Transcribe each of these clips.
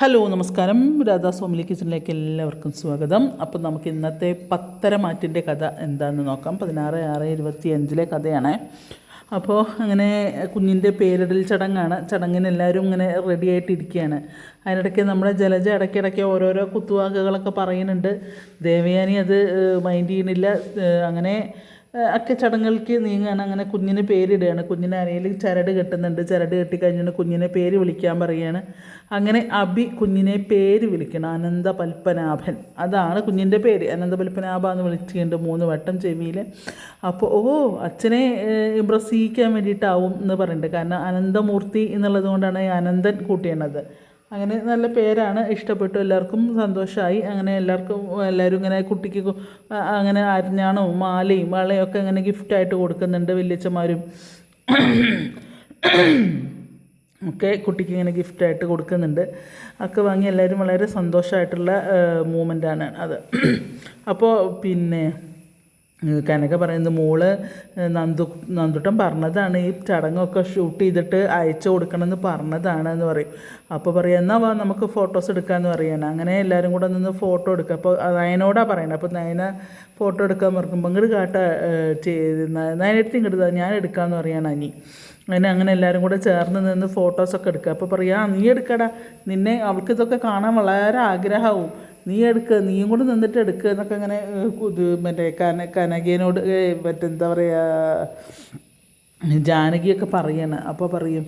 Hello നമസ്കാരം. രാധാ സോമിലി കിച്ചണിലേക്ക് എല്ലാവർക്കും സ്വാഗതം. അപ്പോൾ നമുക്ക് ഇന്നത്തെ പത്തരമാറ്റിന്റെ കഥ എന്താണെന്ന് നോക്കാം. പതിനാറ് ആറ് ഇരുപത്തി അഞ്ചിലെ കഥയാണ്. അപ്പോൾ അങ്ങനെ കുഞ്ഞിന്റെ പേരിടൽ ചടങ്ങാണ്. ചടങ്ങിന് എല്ലാവരും ഇങ്ങനെ റെഡി ആയിട്ടിരിക്കുകയാണ് അതിനിടയ്ക്ക് നമ്മുടെ ജലജ ഇടയ്ക്കിടയ്ക്ക് ഓരോരോ കുത്തുവാക്കുകളൊക്കെ പറയുന്നുണ്ട്. ദേവയാനി അത് മൈൻഡ് ചെയ്യുന്നില്ല അങ്ങനെ ഒക്കെ ചടങ്ങുകൾക്ക് നീങ്ങാൻ അങ്ങനെ കുഞ്ഞിന് പേരിടുകയാണ്. കുഞ്ഞിന് അരയിൽ ചരട് കെട്ടുന്നുണ്ട് ചരട് കെട്ടി കഴിഞ്ഞിട്ട് കുഞ്ഞിനെ പേര് വിളിക്കാൻ പറയുകയാണ്. അങ്ങനെ അബി കുഞ്ഞിനെ പേര് വിളിക്കണം. അനന്ത പൽപ്പനാഭൻ അതാണ് കുഞ്ഞിന്റെ പേര്. അനന്ത പൽപ്പനാഭ എന്ന് വിളിച്ചിട്ടുണ്ട് മൂന്ന് വട്ടം ചെവിയിൽ. അപ്പോൾ ഓ അച്ഛനെ ഇമ്പ്രസ് ചെയ്യിക്കാൻ വേണ്ടിയിട്ടാവും എന്ന് പറയുന്നുണ്ട് കാരണം അനന്തമൂർത്തി എന്നുള്ളത് കൊണ്ടാണ് അനന്തൻ കൂട്ടിയണത് അങ്ങനെ നല്ല പേരാണ് ഇഷ്ടപ്പെട്ടു. എല്ലാവർക്കും സന്തോഷമായി അങ്ങനെ എല്ലാവർക്കും എല്ലാവരും ഇങ്ങനെ കുട്ടിക്ക് അങ്ങനെ അരിഞ്ഞാണവും മാലയും വളയും ഒക്കെ ഇങ്ങനെ ഗിഫ്റ്റായിട്ട് കൊടുക്കുന്നുണ്ട് വല്യച്ഛന്മാരും. ഒക്കെ കുട്ടിക്ക് ഇങ്ങനെ ഗിഫ്റ്റായിട്ട് കൊടുക്കുന്നുണ്ട്. ഒക്കെ വാങ്ങി എല്ലാവരും വളരെ സന്തോഷമായിട്ടുള്ള മൂമെന്റാണ് അത്. അപ്പോൾ പിന്നെ കനക പറയുന്നത് മോൾ നന്ദു നന്ദുട്ടൻ പറഞ്ഞതാണ് ഈ ചടങ്ങൊക്കെ ഷൂട്ട് ചെയ്തിട്ട് അയച്ചു കൊടുക്കണമെന്ന് പറഞ്ഞതാണ് എന്ന് പറയും. അപ്പോൾ പറയാം എന്നാൽ വാ നമുക്ക് ഫോട്ടോസ് എടുക്കാമെന്ന് പറയാണ്. അങ്ങനെ എല്ലാവരും കൂടെ നിന്ന് ഫോട്ടോ എടുക്കുക. അപ്പോൾ നയനോടാ പറയണത് അപ്പോൾ നയന ഫോട്ടോ എടുക്കാൻ മറക്കുമ്പോൾ ഇങ്ങോട്ട് കാട്ട ചെയ്ത് നയനെടുത്ത് ഇങ്ങോട്ട് ഞാൻ എടുക്കാമെന്ന് പറയാണ് അനി. അങ്ങനെ അങ്ങനെ എല്ലാവരും കൂടെ ചേർന്ന് നിന്ന് ഫോട്ടോസൊക്കെ എടുക്കുക. അപ്പോൾ പറയാം നീ എടുക്കടാ. നിന്നെ അവൾക്ക് ഇതൊക്കെ കാണാൻ വളരെ ആഗ്രഹമാവും നീ എടുക്കുക നീയും കൂടെ നിന്നിട്ട് എടുക്കുക എന്നൊക്കെ ഇങ്ങനെ മറ്റേ കന കനകേനോട് മറ്റെന്താ പറയുക ജാനകിയൊക്കെ പറയണം. അപ്പോൾ പറയും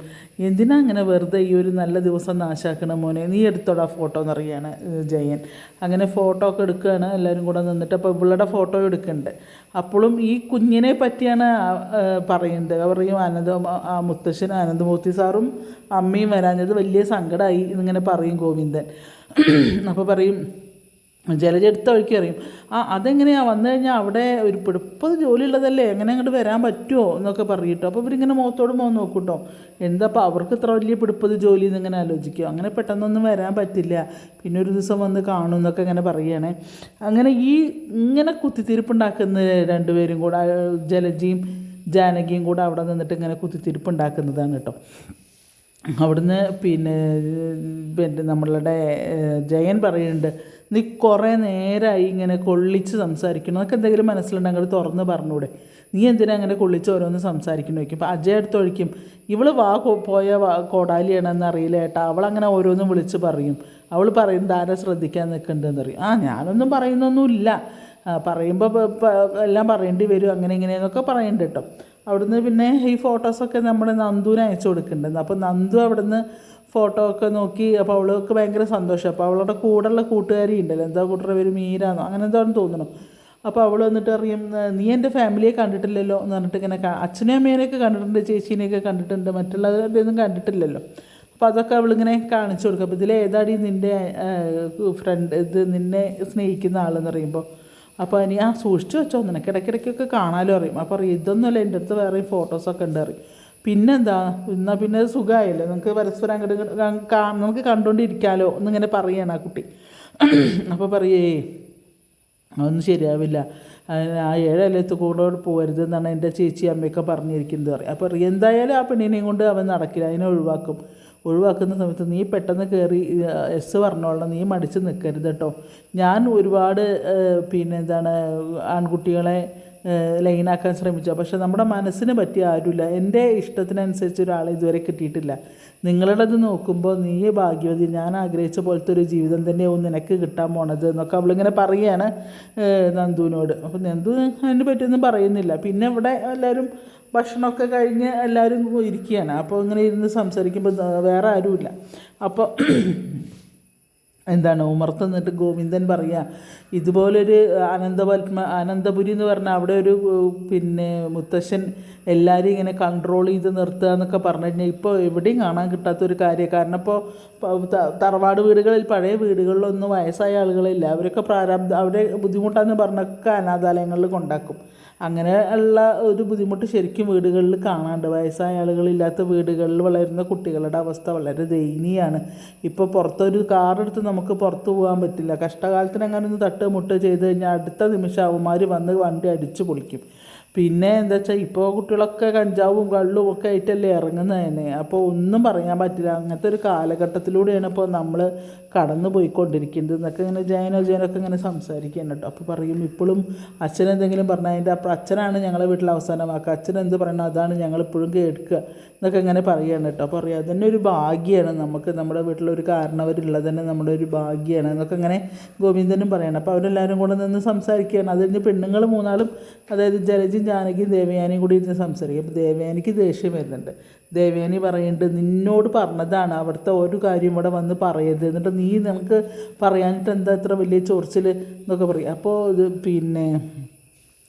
എന്തിനാ അങ്ങനെ വെറുതെ ഈ ഒരു നല്ല ദിവസം നാശാക്കണ മോനെ? നീ എടുത്തോടാ ഫോട്ടോ എന്ന് അറിയാണ് ജയൻ. അങ്ങനെ ഫോട്ടോ ഒക്കെ എടുക്കുകയാണ് എല്ലാവരും കൂടെ നിന്നിട്ട് അപ്പോൾ ഇവളുടെ ഫോട്ടോ എടുക്കുന്നുണ്ട് അപ്പോഴും ഈ കുഞ്ഞിനെ പറ്റിയാണ് പറയുന്നത് പറയും ആനന്ദ ആ മുത്തശ്ശൻ ആനന്ദമൂർത്തി സാറും അമ്മയും വരാഞ്ഞത് വലിയ സങ്കടമായി എന്നിങ്ങനെ പറയും ഗോവിന്ദൻ. അപ്പോൾ പറയും ജലജ എടുത്ത വഴിക്ക് അറിയും ആ അതെങ്ങനെയാണ് വന്നു കഴിഞ്ഞാൽ അവിടെ ഒരു പിടിപ്പത് ജോലി ഉള്ളതല്ലേ എങ്ങനെ അങ്ങോട്ട് വരാൻ പറ്റുമോ എന്നൊക്കെ പറഞ്ഞിട്ടോ. അപ്പോൾ ഇവരിങ്ങനെ മുഖത്തോട് മുഖം നോക്കൂട്ടോ. എന്താ അപ്പോൾ അവർക്ക് ഇത്ര വലിയ പിടിപ്പത് ജോലി എന്നിങ്ങനെ ആലോചിക്കും. അങ്ങനെ പെട്ടെന്നൊന്നും വരാൻ പറ്റില്ല. പിന്നെ ഒരു ദിവസം വന്ന് കാണും എന്നൊക്കെ ഇങ്ങനെ പറയുകയാണേ അങ്ങനെ ഈ ഇങ്ങനെ കുത്തിത്തിരിപ്പുണ്ടാക്കുന്ന രണ്ടുപേരും കൂടെ ജലജയും ജാനകിയും കൂടെ അവിടെ നിന്നിട്ട് ഇങ്ങനെ കുത്തിത്തിരിപ്പുണ്ടാക്കുന്നതാണ് കേട്ടോ. അവിടുന്ന് പിന്നെ പിന്നെ നമ്മളുടെ ജയൻ പറയുന്നുണ്ട്. നീ കുറേ നേരമായി ഇങ്ങനെ കൊള്ളിച്ച് സംസാരിക്കണം എന്നൊക്കെ എന്തെങ്കിലും മനസ്സിലുണ്ടെങ്കിൽ തുറന്ന് പറഞ്ഞൂടെ. നീ എന്തിനാ അങ്ങനെ കൊള്ളിച്ച് ഓരോന്ന് സംസാരിക്കണം ചോദിക്കും. അപ്പോൾ അജയ് അടുത്ത് ഒഴിക്കും ഇവൾ വാ പോയ വാ കോടാലിയാണെന്ന് അറിയില്ല ഏട്ടാ. അവളങ്ങനെ ഓരോന്നും വിളിച്ച് പറയും. അവൾ പറയും ധാര ശ്രദ്ധിക്കാൻ നിൽക്കുന്നുണ്ടെന്ന് ആ ഞാനൊന്നും പറയുന്നൊന്നുമില്ല. പറയുമ്പോൾ എല്ലാം പറയേണ്ടി വരും. അങ്ങനെ ഇങ്ങനെയെന്നൊക്കെ പറയുന്നുണ്ട് കേട്ടോ. അവിടുന്ന് പിന്നെ ഈ ഫോട്ടോസൊക്കെ നമ്മൾ നന്ദുവിന് അയച്ചു കൊടുക്കുന്നുണ്ട് അപ്പോൾ നന്ദു അവിടുന്ന് ഫോട്ടോ ഒക്കെ നോക്കി അപ്പോൾ അവൾക്ക് ഭയങ്കര സന്തോഷം. അപ്പോൾ അവളുടെ കൂടെയുള്ള കൂട്ടുകാരി ഉണ്ടല്ലോ എന്താ കൂട്ടുകാരെ പേര്? മീരാന്നോ? അങ്ങനെ എന്താണെന്ന് തോന്നണം അപ്പോൾ അവൾ വന്നിട്ട് അറിയും നീ എന്റെ ഫാമിലിയെ കണ്ടിട്ടില്ലല്ലോ? എന്ന് പറഞ്ഞിട്ട് ഇങ്ങനെ അച്ഛനെയും അമ്മേനെയൊക്കെ കണ്ടിട്ടുണ്ട് ചേച്ചീനെയൊക്കെ കണ്ടിട്ടുണ്ട് മറ്റുള്ളവരുടെ ഒന്നും കണ്ടിട്ടില്ലല്ലോ. അപ്പോൾ അതൊക്കെ അവളിങ്ങനെ കാണിച്ചു കൊടുക്കും. അപ്പോൾ ഇതിൽ ഇതിലേതാടി നിന്റെ ഫ്രണ്ട് ഇത് നിന്നെ സ്നേഹിക്കുന്ന ആളെന്ന് പറയുമ്പോൾ അപ്പോൾ ഇനി ആ സൂക്ഷിച്ചു വെച്ചോ നിനക്ക് ഇടയ്ക്കിടയ്ക്കൊക്കെ കാണാലോ അറിയും അപ്പോൾ ഇതൊന്നുമല്ല എന്റെ അടുത്ത് വേറെ ഫോട്ടോസൊക്കെ ഉണ്ട് അറിയും പിന്നെന്താ? എന്നാൽ പിന്നെ സുഖമായല്ലോ നമുക്ക് പരസ്പരം അങ്ങോട്ട് നമുക്ക് കണ്ടുകൊണ്ടിരിക്കാമല്ലോ എന്നിങ്ങനെ പറയാണ് ആ കുട്ടി. അപ്പോൾ പറയേ അതൊന്നും ശരിയാവില്ല. ആ ഏഴലത്ത് കൂടെ പോകരുത് എന്നാണ് എന്റെ ചേച്ചി അമ്മയൊക്കെ പറഞ്ഞിരിക്കുന്നത് പറയും. അപ്പോൾ എന്തായാലും ആ പെണ്ണിനെയും കൊണ്ട് അവൻ നടക്കില്ല അതിനെ ഒഴിവാക്കും. ഒഴിവാക്കുന്ന സമയത്ത് നീ പെട്ടെന്ന് കയറി എസ് പറഞ്ഞോളണം നീ മടിച്ച് നിൽക്കരുത് കേട്ടോ. ഞാൻ ഒരുപാട് പിന്നെ എന്താണ് ആൺകുട്ടികളെ ലൈനാക്കാൻ ശ്രമിച്ചു. പക്ഷെ നമ്മുടെ മനസ്സിന് പറ്റിയ ആരുമില്ല. എന്റെ ഇഷ്ടത്തിനനുസരിച്ച് ഒരാളെ ഇതുവരെ കിട്ടിയിട്ടില്ല. നിങ്ങളുടേത് നോക്കുമ്പോൾ നീ ഭാഗ്യവതി ഞാൻ ആഗ്രഹിച്ച പോലത്തെ ഒരു ജീവിതം തന്നെയാവും നിനക്ക് കിട്ടാൻ പോണത് എന്നൊക്കെ അവളിങ്ങനെ പറയുകയാണ് നന്ദുവിനോട്. അപ്പോൾ നന്ദു അതിനെ പറ്റിയൊന്നും പറയുന്നില്ല. പിന്നെ ഇവിടെ എല്ലാവരും ഭക്ഷണമൊക്കെ കഴിഞ്ഞ് എല്ലാവരും ഇരിക്കുകയാണ്. അപ്പോൾ ഇങ്ങനെ ഇരുന്ന് സംസാരിക്കുമ്പോൾ വേറെ ആരുമില്ല. അപ്പോൾ എന്താണ് ഉമർത്ത് എന്നിട്ട് ഗോവിന്ദൻ പറയുക ഇതുപോലൊരു അനന്തപത്മ അനന്തപുരി എന്ന് പറഞ്ഞാൽ അവിടെ ഒരു പിന്നെ മുത്തശ്ശൻ എല്ലാവരും ഇങ്ങനെ കൺട്രോൾ ചെയ്ത് നിർത്തുക എന്നൊക്കെ പറഞ്ഞു കഴിഞ്ഞാൽ ഇപ്പോൾ എവിടെയും കാണാൻ കിട്ടാത്തൊരു കാര്യം. കാരണം ഇപ്പോൾ തറവാട് വീടുകളിൽ പഴയ വീടുകളിലൊന്നും വയസ്സായ ആളുകളില്ല. അവരൊക്കെ പ്രാരാബ്ധ അവരെ ബുദ്ധിമുട്ടാന്ന് പറഞ്ഞൊക്കെ അനാഥാലയങ്ങളിൽ കൊണ്ടാക്കും. അങ്ങനെ ഉള്ള ഒരു ബുദ്ധിമുട്ട് ശരിക്കും വീടുകളിൽ കാണാണ്ട്. വയസ്സായ ആളുകളില്ലാത്ത വീടുകളിൽ വളരുന്ന കുട്ടികളുടെ അവസ്ഥ വളരെ ദയനീയമാണ്. ഇപ്പോൾ പുറത്തൊരു കാറെടുത്ത് നമുക്ക് പുറത്ത് പോകാൻ പറ്റില്ല. കഷ്ടകാലത്തിന് അങ്ങനെ ഒന്ന് തട്ട് മുട്ട് ചെയ്ത് കഴിഞ്ഞാൽ അടുത്ത നിമിഷം അവന്മാർ വന്ന് വണ്ടി അടിച്ച് പൊളിക്കും. പിന്നെ എന്താ വെച്ചാൽ ഇപ്പോൾ കുട്ടികളൊക്കെ കഞ്ചാവും കള്ളും ഒക്കെ ആയിട്ടല്ലേ ഇറങ്ങുന്നതന്നെ അപ്പോൾ ഒന്നും പറയാൻ പറ്റില്ല. അങ്ങനത്തെ ഒരു കാലഘട്ടത്തിലൂടെയാണ് ഇപ്പോൾ നമ്മൾ കടന്നു പോയിക്കൊണ്ടിരിക്കുന്നത് എന്നൊക്കെ ഇങ്ങനെ ജയനോ ജയനൊക്കെ ഇങ്ങനെ സംസാരിക്കുകയാണ് കേട്ടോ. അപ്പോൾ പറയും ഇപ്പോഴും അച്ഛൻ എന്തെങ്കിലും പറഞ്ഞാൽ അതിന്റെ അപ്പോൾ അച്ഛനാണ് ഞങ്ങളെ വീട്ടിൽ അവസാനമാക്കുക. അച്ഛൻ എന്ത് പറയണം അതാണ് ഞങ്ങളിപ്പോഴും കേൾക്കുക. എന്നൊക്കെ ഇങ്ങനെ പറയുകയാണ് കേട്ടോ. അപ്പോൾ പറയാം അതന്നെ ഒരു ഭാഗ്യമാണ് നമുക്ക് നമ്മുടെ വീട്ടിലൊരു കാരണവരുള്ളത് തന്നെ നമ്മുടെ ഒരു ഭാഗ്യമാണ് എന്നൊക്കെ ഇങ്ങനെ ഗോവിന്ദനും പറയണം. അപ്പോൾ അവരെല്ലാവരും കൂടെ നിന്ന് സംസാരിക്കുകയാണ്. അത് കഴിഞ്ഞ് പെണ്ണുങ്ങൾ മൂന്നാളും അതായത് ജലജയും ജാനകിയും ദേവയാനിയും കൂടി ഇരുന്ന് സംസാരിക്കും. അപ്പോൾ ദേവയാനിക്ക് ദേഷ്യം വരുന്നുണ്ട്. ദേവയാനി പറയുന്നുണ്ട് നിന്നോട് പറഞ്ഞതാണ് അവിടുത്തെ ഒരു കാര്യം ഇവിടെ വന്ന് പറയരുത്. എന്നിട്ട് നീ നിനക്ക് പറയാനിട്ട് എന്താ ഇത്ര വലിയ ചൊറിച്ചിൽ എന്നൊക്കെ പറയും. അപ്പോൾ ഇത് പിന്നെ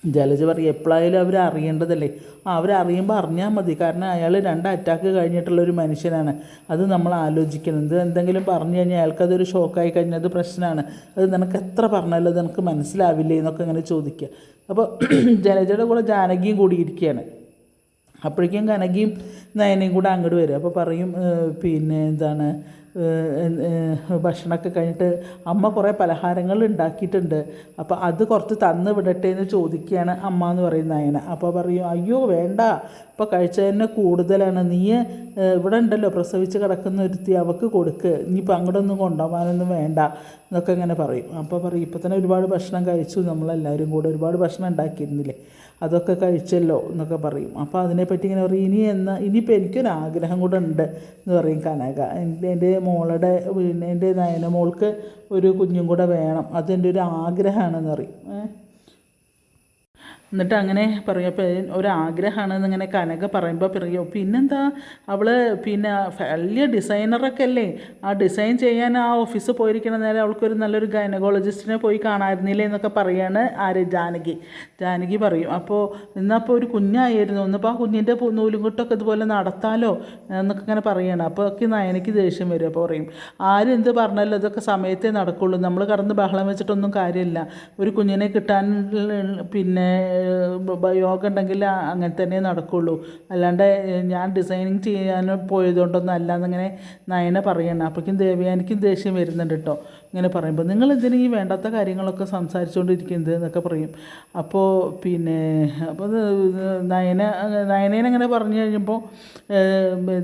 ജലജ പറയും എപ്പോഴായാലും അവർ അറിയേണ്ടതല്ലേ? അവരറിയുമ്പോൾ അറിഞ്ഞാൽ മതി. കാരണം അയാൾ രണ്ട് അറ്റാക്ക് കഴിഞ്ഞിട്ടുള്ള ഒരു മനുഷ്യനാണ്. അത് നമ്മൾ ആലോചിക്കണം. ഇത് എന്തെങ്കിലും പറഞ്ഞു കഴിഞ്ഞാൽ അയാൾക്കതൊരു ഷോക്കായി കഴിഞ്ഞാൽ അത് പ്രശ്നമാണ്. അത് നിനക്ക് എത്ര പറഞ്ഞാലും അത് നിനക്ക് മനസ്സിലാവില്ലേ എന്നൊക്കെ ഇങ്ങനെ ചോദിക്കുക. അപ്പോൾ ജലജയുടെ കൂടെ ജാനകിയും കൂടിയിരിക്കുകയാണ്. അപ്പോഴേക്കും കനകിയും നയനയും കൂടെ അങ്ങോട്ട് വരും. അപ്പോൾ പറയും പിന്നെ എന്താണ്? ഭക്ഷണമൊക്കെ കഴിഞ്ഞിട്ട് അമ്മ കുറേ പലഹാരങ്ങൾ ഉണ്ടാക്കിയിട്ടുണ്ട്. അപ്പോൾ അത് കുറച്ച് തന്ന് വിടട്ടെ എന്ന് ചോദിക്കുകയാണ് അമ്മ എന്ന് പറയുന്ന നയന അപ്പോൾ പറയും അയ്യോ വേണ്ട. ഇപ്പോൾ കഴിച്ചതിന് കൂടുതലാണ്. നീ ഇവിടെ ഉണ്ടല്ലോ. പ്രസവിച്ച് കിടക്കുന്ന ഒരുത്തി അവൾക്ക് കൊടുക്ക്. ഇനിയിപ്പോൾ അങ്ങോട്ടൊന്നും കൊണ്ടുപോകാനൊന്നും വേണ്ട. എന്നൊക്കെ ഇങ്ങനെ പറയും. അപ്പോൾ പറയും ഇപ്പോൾ തന്നെ ഒരുപാട് ഭക്ഷണം കഴിച്ചു. നമ്മളെല്ലാവരും കൂടെ ഒരുപാട് ഭക്ഷണം ഉണ്ടാക്കിയിരുന്നില്ലേ? അതൊക്കെ കഴിച്ചല്ലോ എന്നൊക്കെ പറയും. അപ്പോൾ അതിനെപ്പറ്റി ഇങ്ങനെ പറയും ഇനി എന്ന ഇനിയിപ്പോൾ എനിക്കൊരു ആഗ്രഹം കൂടെ ഉണ്ട് എന്ന് പറയും കനക. എന്റെ മോളുടെ പിന്നെ എന്റെ നയന മോൾക്ക് ഒരു കുഞ്ഞും കൂടെ വേണം. അതെന്റെ ഒരു ആഗ്രഹമാണെന്ന് പറയും. എന്നിട്ട് അങ്ങനെ പറയും അപ്പോൾ ഒരാഗ്രഹമാണെന്ന് ഇങ്ങനെ കനക പറയുമ്പോൾ പറയും പിന്നെന്താ? അവൾ പിന്നെ വലിയ ഡിസൈനറൊക്കെ അല്ലേ ആ ഡിസൈൻ ചെയ്യാൻ ആ ഓഫീസ് പോയിരിക്കുന്ന നേരം അവൾക്കൊരു നല്ലൊരു ഗൈനക്കോളജിസ്റ്റിനെ പോയി കാണാമായിരുന്നില്ലേ എന്നൊക്കെ പറയാണ് ആര്? ജാനകി. ജാനകി പറയും അപ്പോൾ ഇന്നപ്പോൾ ഒരു കുഞ്ഞായിരുന്നു ഒന്നിപ്പോൾ ആ കുഞ്ഞിന്റെ നൂലും കൊട്ടൊക്കെ ഇതുപോലെ നടത്താലോ? എന്നൊക്കെ ഇങ്ങനെ പറയാണ്. അപ്പോൾ ഒക്കെ നയനയ്ക്ക് ദേഷ്യം വരും അപ്പോൾ പറയും ആരും എന്ത് പറഞ്ഞാലും അതൊക്കെ സമയത്തേ നടക്കുള്ളൂ നമ്മൾ കടന്ന് ബഹളം വെച്ചിട്ടൊന്നും കാര്യമില്ല. ഒരു കുഞ്ഞിനെ കിട്ടാൻ പിന്നെ യോഗ ഉണ്ടെങ്കിൽ അങ്ങനെ തന്നെ നടക്കുള്ളൂ. അല്ലാണ്ട് ഞാൻ ഡിസൈനിങ് ചെയ്യാൻ പോയതുകൊണ്ടൊന്നും അല്ല എന്നിങ്ങനെ നയന പറയണം അപ്പോഴേക്കും ദേവയാനിക്കും ദേഷ്യം വരുന്നുണ്ട് കേട്ടോ ഇങ്ങനെ പറയുമ്പോൾ നിങ്ങൾ എന്തിനാ ഈ വേണ്ടാത്ത കാര്യങ്ങളൊക്കെ സംസാരിച്ചുകൊണ്ടിരിക്കുന്നത് എന്നൊക്കെ പറയും. അപ്പോൾ പിന്നെ അപ്പോൾ നയന നയനേനെ ഇങ്ങനെ പറഞ്ഞു കഴിഞ്ഞപ്പോൾ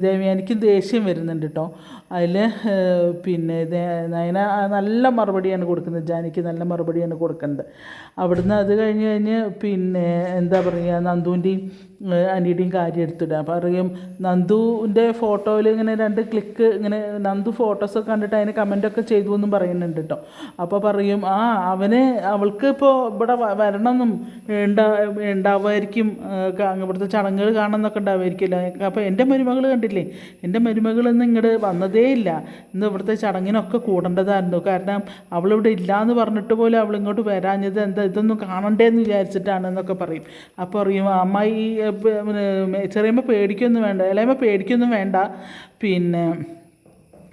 ദേവയാനിക്കും ദേഷ്യം വരുന്നുണ്ട് കേട്ടോ അതിൽ പിന്നെ നയന നല്ല മറുപടിയാണ് കൊടുക്കുന്നത്. ജാനിക്ക് നല്ല മറുപടിയാണ് കൊടുക്കുന്നത്. അവിടുന്ന് അത് കഴിഞ്ഞ് കഴിഞ്ഞ് പിന്നെ എന്താ പറയുക നന്ദുവിന്റെയും അനിയുടെയും കാര്യം എടുത്തിടുക. അപ്പോൾ അറിയും നന്ദുവിന്റെ ഫോട്ടോയിൽ ഇങ്ങനെ രണ്ട് ക്ലിക്ക് ഇങ്ങനെ നന്ദു ഫോട്ടോസൊക്കെ കണ്ടിട്ട് അതിന് കമന്റൊക്കെ ചെയ്തു എന്നും പറയുന്നുണ്ട് കേട്ടോ അപ്പോൾ പറയും ആ അവന് അവൾക്ക് ഇപ്പോൾ ഇവിടെ വരണമെന്നും ഉണ്ടാ ഉണ്ടാവുമായിരിക്കും ഇവിടുത്തെ ചടങ്ങുകൾ കാണണമെന്നൊക്കെ ഉണ്ടാവുമായിരിക്കില്ല. അപ്പോൾ എന്റെ മരുമകൾ കണ്ടില്ലേ? എന്റെ മരുമകൾ ഇന്ന് ഇങ്ങോട്ട് വന്നതേ ഇല്ല. ഇന്ന് ഇവിടുത്തെ ചടങ്ങിനൊക്കെ കൂടേണ്ടതായിരുന്നു. കാരണം അവളിവിടെ ഇല്ല എന്ന് പറഞ്ഞിട്ട് പോലും അവൾ ഇങ്ങോട്ട് വരാഞ്ഞത് എന്താ ഇതൊന്നും കാണണ്ടേന്ന് വിചാരിച്ചിട്ടാണ് എന്നൊക്കെ പറയും. അപ്പോൾ പറയും അമ്മായി ചെറിയമ്മ പേടിക്കൊന്നും വേണ്ട ഇളയമ്മ പേടിക്കൊന്നും വേണ്ട. പിന്നെ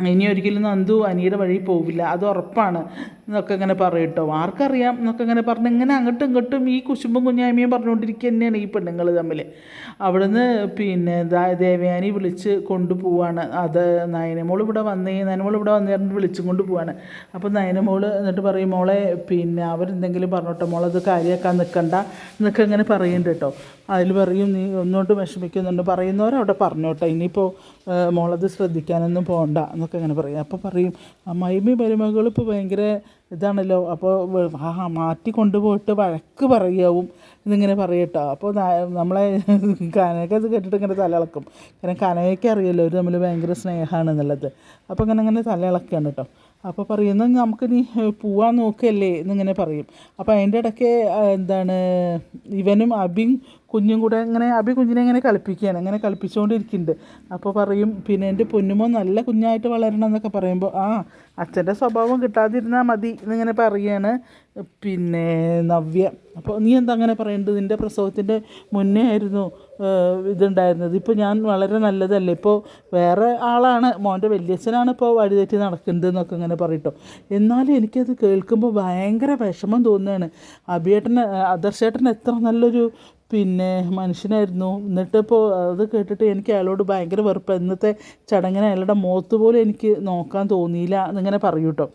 ഇനി ഒരിക്കലും നന്ദു അനിയുടെ വഴി പോവില്ല. അത് ഉറപ്പാണ്. എന്നൊക്കെ ഇങ്ങനെ പറയും കേട്ടോ ആർക്കറിയാം എന്നൊക്കെ ഇങ്ങനെ പറഞ്ഞ് ഇങ്ങനെ അങ്ങോട്ടും ഇങ്ങോട്ടും ഈ കുശുമ്പും കുഞ്ഞായ്മയും പറഞ്ഞുകൊണ്ടിരിക്കുക തന്നെയാണ് ഈ പെണ്ണുങ്ങൾ തമ്മിൽ അവിടുന്ന് പിന്നെ ദേവയാനി വിളിച്ച് കൊണ്ടുപോവാണ്. അത് നയനമോൾ ഇവിടെ വന്നേ നയനമോൾ ഇവിടെ വന്നേറിന് വിളിച്ചും കൊണ്ട് പോവാണ് അപ്പോൾ നയനമോൾ എന്നിട്ട് പറയും മോളെ പിന്നെ അവരെന്തെങ്കിലും പറഞ്ഞോട്ടോ മോളത് കാര്യമാക്കാൻ നിൽക്കണ്ട എന്നൊക്കെ ഇങ്ങനെ പറയുന്നുണ്ട് കേട്ടോ അതിൽ പറയും നീ ഒന്നുകൊണ്ട് വിഷമിക്കുന്നുണ്ട്. പറയുന്നവരവിടെ പറഞ്ഞോട്ടെ ഇനിയിപ്പോൾ മോളത് ശ്രദ്ധിക്കാനൊന്നും പോകണ്ട എന്നൊക്കെ ഇങ്ങനെ പറയും. അപ്പോൾ പറയും അമ്മായിമ്മ മരുമകൾ ഇപ്പോൾ ഭയങ്കര ഇതാണല്ലോ. അപ്പോൾ ആ മാറ്റി കൊണ്ടുപോയിട്ട് വഴക്ക് പറയാവും എന്നിങ്ങനെ പറയട്ടോ. അപ്പോൾ നമ്മളെ കനക അത് കേട്ടിട്ട് ഇങ്ങനെ തലയിളക്കും. കാരണം കനകയ്ക്ക് അറിയാലോ അവർ തമ്മിൽ ഭയങ്കര സ്നേഹമാണെന്നുള്ളത്. അപ്പോൾ ഇങ്ങനെ ഇങ്ങനെ തലയിളക്കാണ് കേട്ടോ. അപ്പോൾ പറയുന്നത് നമുക്ക് നീ പോവാൻ നോക്കല്ലേ? എന്നിങ്ങനെ പറയും. അപ്പോൾ അതിന്റെ ഇടയ്ക്ക് എന്താണ് ഇവനും അബിയും കുഞ്ഞും കൂടെ ഇങ്ങനെ അഭി കുഞ്ഞിനെ ഇങ്ങനെ കളിപ്പിക്കുകയാണ് അങ്ങനെ കളിപ്പിച്ചുകൊണ്ടിരിക്കുന്നുണ്ട്. അപ്പോൾ പറയും പിന്നെ എന്റെ പൊന്നുമോ നല്ല കുഞ്ഞായിട്ട് വളരണം എന്നൊക്കെ പറയുമ്പോൾ ആ അച്ഛന്റെ സ്വഭാവം കിട്ടാതിരുന്നാൽ മതി എന്നിങ്ങനെ പറയുകയാണ് പിന്നെ നവ്യ അപ്പോൾ നീ എന്താ അങ്ങനെ പറയേണ്ടത്? നിന്റെ പ്രസവത്തിന്റെ മുന്നേ ആയിരുന്നു ഇതുണ്ടായിരുന്നത്. ഇപ്പോൾ ഞാൻ വളരെ നല്ലതല്ലേ? ഇപ്പോൾ വേറെ ആളാണ്. മോന്റെ വല്യച്ഛനാണ് ഇപ്പോൾ വഴിതെറ്റി നടക്കുന്നത് എന്നൊക്കെ ഇങ്ങനെ പറയട്ടോ. എന്നാലും എനിക്കത് കേൾക്കുമ്പോൾ ഭയങ്കര വിഷമം തോന്നുകയാണ്. അഭിയേട്ടൻ അദർശേട്ടൻ എത്ര നല്ലൊരു പിന്നെ മനുഷ്യനായിരുന്നു. എന്നിട്ട് ഇപ്പോൾ അത് കേട്ടിട്ട് എനിക്ക് അയാളോട് ഭയങ്കര വെറുപ്പ്. ഇന്നത്തെ ചടങ്ങിന് അയാളുടെ മുഖത്ത് പോലും എനിക്ക് നോക്കാൻ തോന്നിയില്ല എന്നിങ്ങനെ പറയും കേട്ടോ.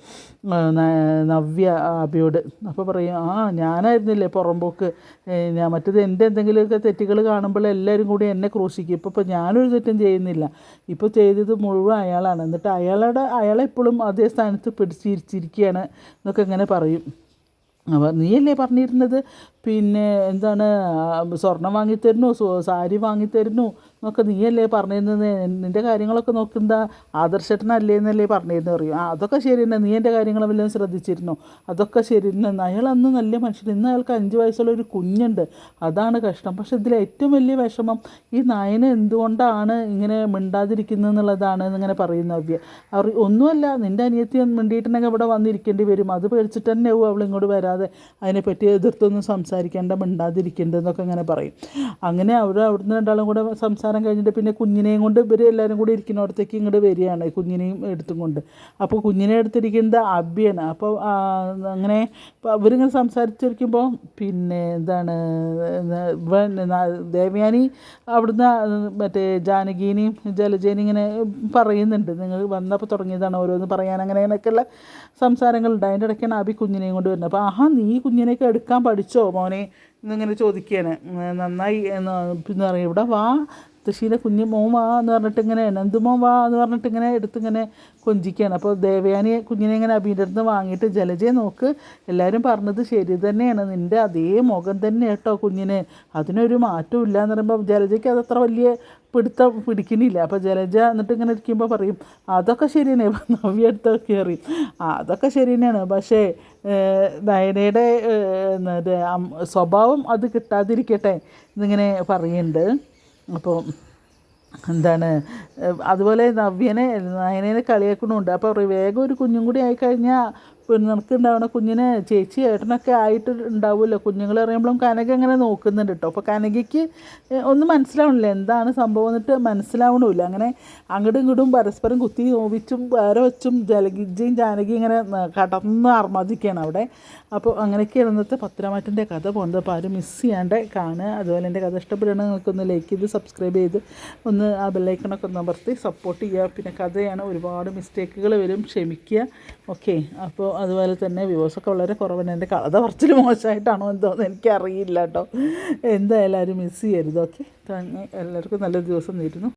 നവ്യ അബിയോട്. അപ്പോൾ പറയും ആ ഞാനായിരുന്നില്ലേ പുറമ്പോക്ക് ഞാൻ മറ്റേത് എന്റെ എന്തെങ്കിലുമൊക്കെ തെറ്റുകൾ കാണുമ്പോൾ എല്ലാവരും കൂടി എന്നെ ക്രൂശിക്കും. ഇപ്പോൾ ഇപ്പോൾ ഞാനൊരു തെറ്റും ചെയ്യുന്നില്ല. ഇപ്പോൾ ചെയ്തത് മുഴുവൻ അയാളാണ്. എന്നിട്ട് അയാളുടെ അയാളെ എപ്പോഴും അതേ സ്ഥാനത്ത് പിടിച്ചിരിച്ചിരിക്കുകയാണ് എന്നൊക്കെ ഇങ്ങനെ പറയും. അപ്പോൾ നീയല്ലേ പറഞ്ഞിരുന്നത്? പിന്നെ എന്താണ് സ്വർണം വാങ്ങിത്തരുന്നു സാരി വാങ്ങിത്തരുന്നു എന്നൊക്കെ നീയല്ലേ പറഞ്ഞിരുന്നത് നിന്റെ കാര്യങ്ങളൊക്കെ നോക്കുന്ന ആദർശേട്ടനല്ലേ എന്നല്ലേ പറഞ്ഞിരുന്നു. അറിയും. ആ അതൊക്കെ ശരി തന്നെ നീ എന്റെ കാര്യങ്ങളെല്ലാം ശ്രദ്ധിച്ചിരുന്നോ? അതൊക്കെ ശരി തന്നെ അയാൾ അന്ന് നല്ല മനുഷ്യൻ. ഇന്ന് അയാൾക്ക് അഞ്ച് വയസ്സുള്ള ഒരു കുഞ്ഞുണ്ട്. അതാണ് കഷ്ടം. പക്ഷെ ഇതിൽ ഏറ്റവും വലിയ വിഷമം ഈ നയന എന്തുകൊണ്ടാണ് ഇങ്ങനെ മിണ്ടാതിരിക്കുന്നത് എന്നുള്ളതാണ് എന്നിങ്ങനെ പറയുന്ന അവ്യ. അവർ ഒന്നുമല്ല നിന്റെ അനിയത്തി മിണ്ടിയിട്ടുണ്ടെങ്കിൽ ഇവിടെ വന്നിരിക്കേണ്ടി വരും. അത് പേടിച്ചിട്ട് തന്നെ ആവും അവൾ ഇങ്ങോട്ട് വരാതെ. അതിനെപ്പറ്റി എതിർത്തൊന്നും സംസാരിക്കേണ്ട മിണ്ടാതിരിക്കേണ്ടതെന്നൊക്കെ അങ്ങനെ പറയും. അങ്ങനെ അവർ അവിടുന്ന് രണ്ടാളും കൂടെ സംസാരം കഴിഞ്ഞിട്ട് പിന്നെ കുഞ്ഞിനെയും കൊണ്ട് ഇവർ എല്ലാവരും കൂടി ഇരിക്കുന്നിടത്തേക്ക് ഇങ്ങോട്ട് വരികയാണ് കുഞ്ഞിനെയും എടുത്തും കൊണ്ട്. അപ്പോൾ കുഞ്ഞിനെ എടുത്തിരിക്കുന്നത് അബിയാണ്. അപ്പോൾ അങ്ങനെ അവരിങ്ങനെ സംസാരിച്ചിരിക്കുമ്പോൾ പിന്നെ എന്താണ് ദേവയാനി അവിടുന്ന് മറ്റേ ജാനകീനെയും ജലജേനെയും ഇങ്ങനെ പറയുന്നുണ്ട്. നിങ്ങൾ വന്നപ്പോൾ തുടങ്ങിയതാണ് ഓരോന്ന് പറയാൻ അങ്ങനെ അങ്ങനെയൊക്കെയുള്ള സംസാരങ്ങളുണ്ട്. അതിന്റെ ഇടയ്ക്കാണ് അബി കുഞ്ഞിനെയും കൊണ്ട് വരുന്നത്. അപ്പോൾ ആഹാ നീ കുഞ്ഞിനെയൊക്കെ എടുക്കാൻ പഠിച്ചോ മോനെ എന്നിങ്ങനെ ചോദിക്കുകയാണ്. നന്നായി എന്ന് പിന്നെ ഇവിടെ വാ തൃശ്ശീലെ കുഞ്ഞ് മോമാ എന്ന് പറഞ്ഞിട്ട് ഇങ്ങനെ നന്ദുമോൻ വാ എന്ന് പറഞ്ഞിട്ട് ഇങ്ങനെ എടുത്തിങ്ങനെ കൊഞ്ചിക്കുകയാണ്. അപ്പോൾ ദേവയാനി കുഞ്ഞിനെ ഇങ്ങനെ അബീന്റെ അടുത്ത് വാങ്ങിയിട്ട് ജലജയെ നോക്ക് എല്ലാവരും പറഞ്ഞത് ശരി തന്നെയാണ്. നിന്റെ അതേ മുഖം തന്നെ കേട്ടോ കുഞ്ഞിന്. അതിനൊരു മാറ്റവും ഇല്ല എന്ന് പറയുമ്പോൾ ജലജയ്ക്ക് അതത്ര വലിയ പിടുത്തം പിടിക്കുന്നില്ല. അപ്പോൾ ജലജ എന്നിട്ട് ഇങ്ങനെ ഇരിക്കുമ്പോൾ പറയും അതൊക്കെ ശരി തന്നെ. നവ്യ അടുത്തൊക്കെ ആ അതൊക്കെ ശരി തന്നെയാണ്. പക്ഷേ നയനയുടെ സ്വഭാവം അത് കിട്ടാതിരിക്കട്ടെ എന്നിങ്ങനെ പറയുന്നുണ്ട്. അപ്പോൾ എന്താണ് അതുപോലെ നവ്യനെ നയനേനെ കളിയാക്കണമുണ്ട് അപ്പോൾ വേഗം ഒരു കുഞ്ഞും കൂടി ആയിക്കഴിഞ്ഞാൽ പിന്നെ നമുക്കുണ്ടാവണ കുഞ്ഞിന് ചേച്ചി ഏട്ടനൊക്കെ ആയിട്ട് ഉണ്ടാവുമല്ലോ. കുഞ്ഞുങ്ങൾ അറിയുമ്പോഴും കനക അങ്ങനെ നോക്കുന്നുണ്ട് കേട്ടോ അപ്പോൾ കനകയ്ക്ക് ഒന്നും മനസ്സിലാവണില്ല. എന്താണ് സംഭവം എന്നിട്ട് മനസ്സിലാവണമില്ല അങ്ങനെ അങ്ങോട്ടും ഇങ്ങോട്ടും പരസ്പരം കുത്തി നോവിച്ചും വേറെ വെച്ചും ജലഗിജയും ജാനകി ഇങ്ങനെ കടന്ന് അർമാദിക്കുകയാണ് അവിടെ. അപ്പോൾ അങ്ങനെയൊക്കെയാണ് ഇന്നത്തെ പത്രമാറ്റിന്റെ കഥ പോകുന്നത്. അപ്പോൾ ആരും മിസ് ചെയ്യാണ്ട് കാണുക. അതുപോലെ എന്റെ കഥ ഇഷ്ടപ്പെടുകയാണെങ്കിൽ നിങ്ങൾക്കൊന്ന് ലൈക്ക് ചെയ്ത് സബ്സ്ക്രൈബ് ചെയ്ത് ഒന്ന് ആ ബെല്ലൈക്കണൊക്കെ ഒന്ന് അമർത്തി സപ്പോർട്ട് ചെയ്യുക. പിന്നെ കഥയാണ് ഒരുപാട് മിസ്റ്റേക്കുകൾ വരും. ക്ഷമിക്കുക. ഓക്കെ അപ്പോൾ അതുപോലെ തന്നെ വ്യൂസൊക്കെ വളരെ കുറവാണ്. എന്റെ കഥ കുറച്ചിൽ മോശമായിട്ടാണോ എന്തോന്ന് എനിക്കറിയില്ല കേട്ടോ. എന്തായാലും ആരും മിസ് ചെയ്യരുത് ഓക്കെ താങ്ക് എല്ലാവർക്കും നല്ലൊരു ദിവസം നേരുന്നു.